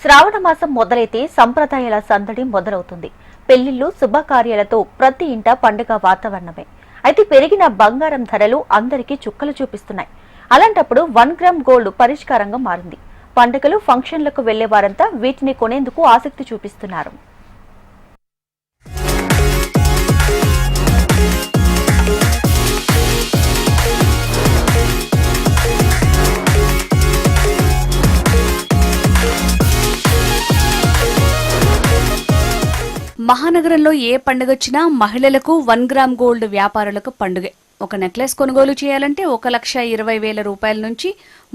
శ్రావణ మాసం మొదలైతే సంప్రదాయాల సందడి మొదలవుతుంది. పెళ్ళిళ్ళు శుభకార్యాలతో ప్రతి ఇంట పండుగ వాతావరణమే. అయితే పెరిగిన బంగారం ధరలు అందరికీ చుక్కలు చూపిస్తున్నాయి. అలాంటప్పుడు వన్ గ్రామ్ గోల్డ్ పరిష్కారంగా మారింది. పండుగలు ఫంక్షన్లకు వెళ్ళే వారంతా వీటిని కొనేందుకు ఆసక్తి చూపిస్తున్నారు. మహానగరంలో ఏ పండుగ వచ్చినా మహిళలకు వన్ గ్రామ్ గోల్డ్ వ్యాపారులకు పండుగే. ఒక నెక్లెస్ కొనుగోలు చేయాలంటే ఒక లక్ష ఇరవై వేల రూపాయల నుంచి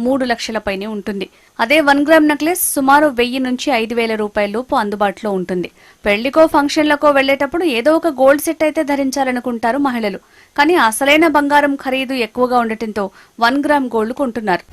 మూడు లక్షల పైనే ఉంటుంది. అదే వన్ గ్రామ్ నెక్లెస్ సుమారు వెయ్యి నుంచి ఐదు వేల రూపాయల లోపు అందుబాటులో ఉంటుంది. పెళ్ళికో ఫంక్షన్లకో వెళ్ళేటప్పుడు ఏదో ఒక గోల్డ్ సెట్ అయితే ధరించాలనుకుంటారు మహిళలు. కానీ అసలైన బంగారం ఖరీదు ఎక్కువగా ఉండటంతో వన్ గ్రామ్ గోల్డ్ కొంటున్నారు.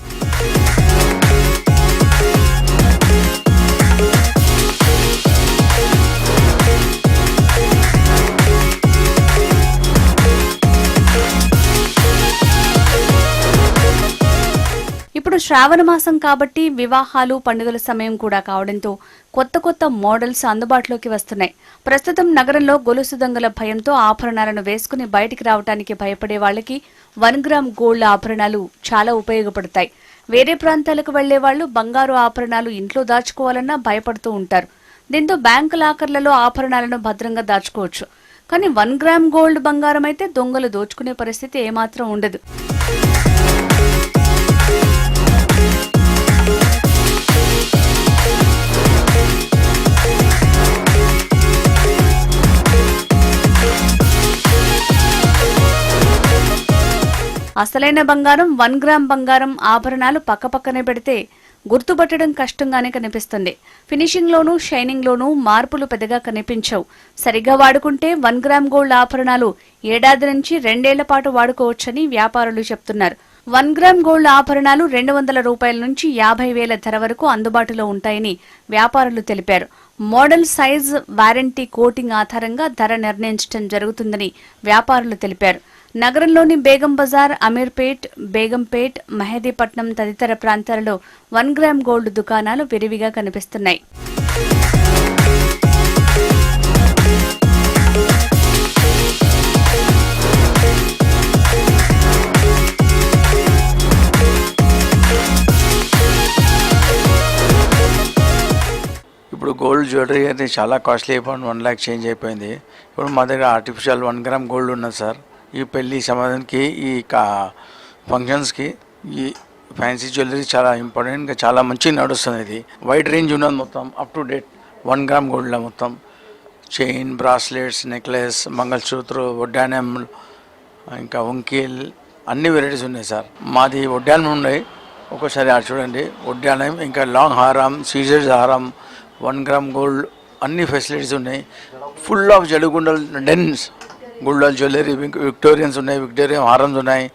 శ్రావణ మాసం కాబట్టి వివాహాలు పండుగల సమయం కూడా కావడంతో కొత్త కొత్త మోడల్స్ అందుబాటులోకి వస్తున్నాయి. ప్రస్తుతం నగరంలో గొలుసు దొంగల భయంతో ఆభరణాలను వేసుకుని బయటికి రావడానికి భయపడే వాళ్ళకి వన్ గ్రామ్ గోల్డ్ ఆభరణాలు చాలా ఉపయోగపడతాయి. వేరే ప్రాంతాలకు వెళ్ళే వాళ్ళు బంగారు ఆభరణాలు ఇంట్లో దాచుకోవాలన్నా భయపడుతూ ఉంటారు. దీంతో బ్యాంకు లాకర్లలో ఆభరణాలను భద్రంగా దాచుకోవచ్చు. కానీ వన్ గ్రామ్ గోల్డ్ బంగారం అయితే దొంగలు దోచుకునే పరిస్థితి ఏమాత్రం ఉండదు. అసలైన బంగారం వన్ గ్రామ్ బంగారం ఆభరణాలు పక్కపక్కనే పెడితే గుర్తుపట్టడం కష్టంగానే కనిపిస్తుంది. ఫినిషింగ్లోనూ షైనింగ్లోనూ మార్పులు పెద్దగా కనిపించవు. సరిగ్గా వాడుకుంటే వన్ గ్రామ్ గోల్డ్ ఆభరణాలు ఏడాది నుంచి రెండేళ్ళ పాటు వాడుకోవచ్చని వ్యాపారులు చెప్తున్నారు. వన్ గ్రామ్ గోల్డ్ ఆభరణాలు రెండు వందల రూపాయల నుంచి యాభై వేల ధర వరకు అందుబాటులో ఉంటాయని వ్యాపారులు తెలిపారు. మోడల్ సైజ్ వారంటీ కోటింగ్ ఆధారంగా ధర నిర్ణయించడం జరుగుతుందని వ్యాపారులు తెలిపారు. నగరంలోని బేగం బజార్ అమీర్పేట్ బేగంపేట్ మెహదీపట్నం తదితర ప్రాంతాలలో వన్ గ్రామ్ గోల్డ్ దుకాణాలు విరివిగా కనిపిస్తున్నాయి. ఇప్పుడు గోల్డ్ జ్యువెలరీ అనేది చాలా కాస్ట్లీ అయిపోయింది. వన్ ల్యాక్ చేంజ్ అయిపోయింది. ఇప్పుడు మా దగ్గర ఆర్టిఫిషియల్ వన్ గ్రామ్ గోల్డ్ ఉన్నది సార్. ఈ పెళ్ళి సమాధానికి ఈ కా ఫంక్షన్స్కి ఈ ఫ్యాన్సీ జ్యువెలరీ చాలా ఇంపార్టెంట్ ఇంకా చాలా మంచిగా నడుస్తుంది ఇది. వైడ్ రేంజ్ ఉన్నది మొత్తం up to date one gram గోల్డ్లో మొత్తం. చైన్ బ్రాస్లెట్స్ నెక్లెస్ మంగళసూత్రు వడ్డానం ఇంకా వంకీల్ అన్ని వెరైటీస్ ఉన్నాయి సార్. మాది వడ్డానం ఉన్నాయి ఒక్కోసారి ఆడ చూడండి. వడ్డానం ఇంకా లాంగ్ హారం సీజర్స్ హారం వన్ గ్రామ్ గోల్డ్ అన్ని ఫెసిలిటీస్ ఉన్నాయి. ఫుల్ ఆఫ్ జడుగుండలు డెన్స్ గుండల్ జ్యువెలరీ విక్టోరియన్స్ ఉన్నాయి విక్టోరియన్ హారమ్స్ ఉన్నాయి.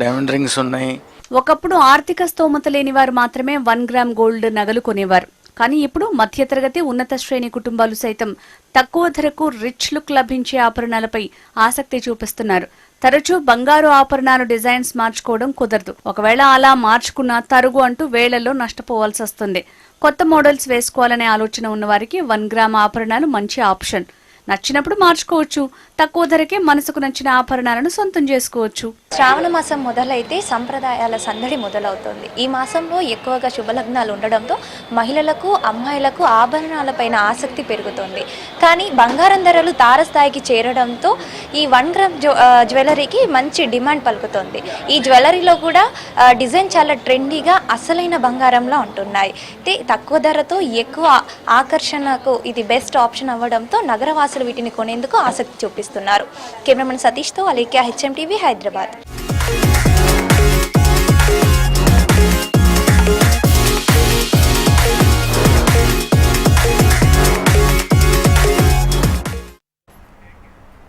డైమండ్ రింగ్స్ ఉన్నాయి. ఒకప్పుడు ఆర్థిక స్తోమత లేని వారు మాత్రమే వన్ గ్రామ్ గోల్డ్ నగలు కొనేవారు. కానీ ఇప్పుడు మధ్యతరగతి ఉన్నత శ్రేణి కుటుంబాలు సైతం తక్కువ ధరకు రిచ్ లుక్ లభించే ఆభరణాలపై ఆసక్తి చూపిస్తున్నారు. తరచూ బంగారు ఆభరణాలు డిజైన్స్ మార్చుకోవడం కుదరదు. ఒకవేళ అలా మార్చుకున్న తరుగు అంటూ వేళ్ళలో నష్టపోవాల్సి వస్తుంది కొత్త మోడల్స్ వేసుకోవాలనే ఆలోచన ఉన్నవారికి వన్ గ్రామ్ ఆభరణాలు మంచి ఆప్షన్. నచ్చినప్పుడు మార్చుకోవచ్చు. తక్కువ ధరకే మనసుకు నచ్చిన ఆభరణాలను సొంతం చేసుకోవచ్చు. శ్రావణ మాసం మొదలైతే సంప్రదాయాల సందడి మొదలవుతుంది. ఈ మాసంలో ఎక్కువగా శుభలగ్నాలు ఉండడంతో మహిళలకు అమ్మాయిలకు ఆభరణాలపైన ఆసక్తి పెరుగుతుంది. కానీ బంగారం ధరలు తారస్థాయికి చేరడంతో ఈ వన్ గ్రామ్ జ్యువెలరీకి మంచి డిమాండ్ పలుకుతుంది. ఈ జ్యువెలరీలో కూడా డిజైన్ చాలా ట్రెండీగా అసలైన బంగారంలో ఉంటున్నాయి. అయితే తక్కువ ధరతో ఎక్కువ ఆకర్షణకు ఇది బెస్ట్ ఆప్షన్ అవ్వడంతో అసలు వీటిని కొనేందుకు ఆసక్తి చూపిస్తున్నారు. కెమెరామన్ సతీష్తో అలేఖ్య హెచ్ఎం టీవీ హైదరాబాద్.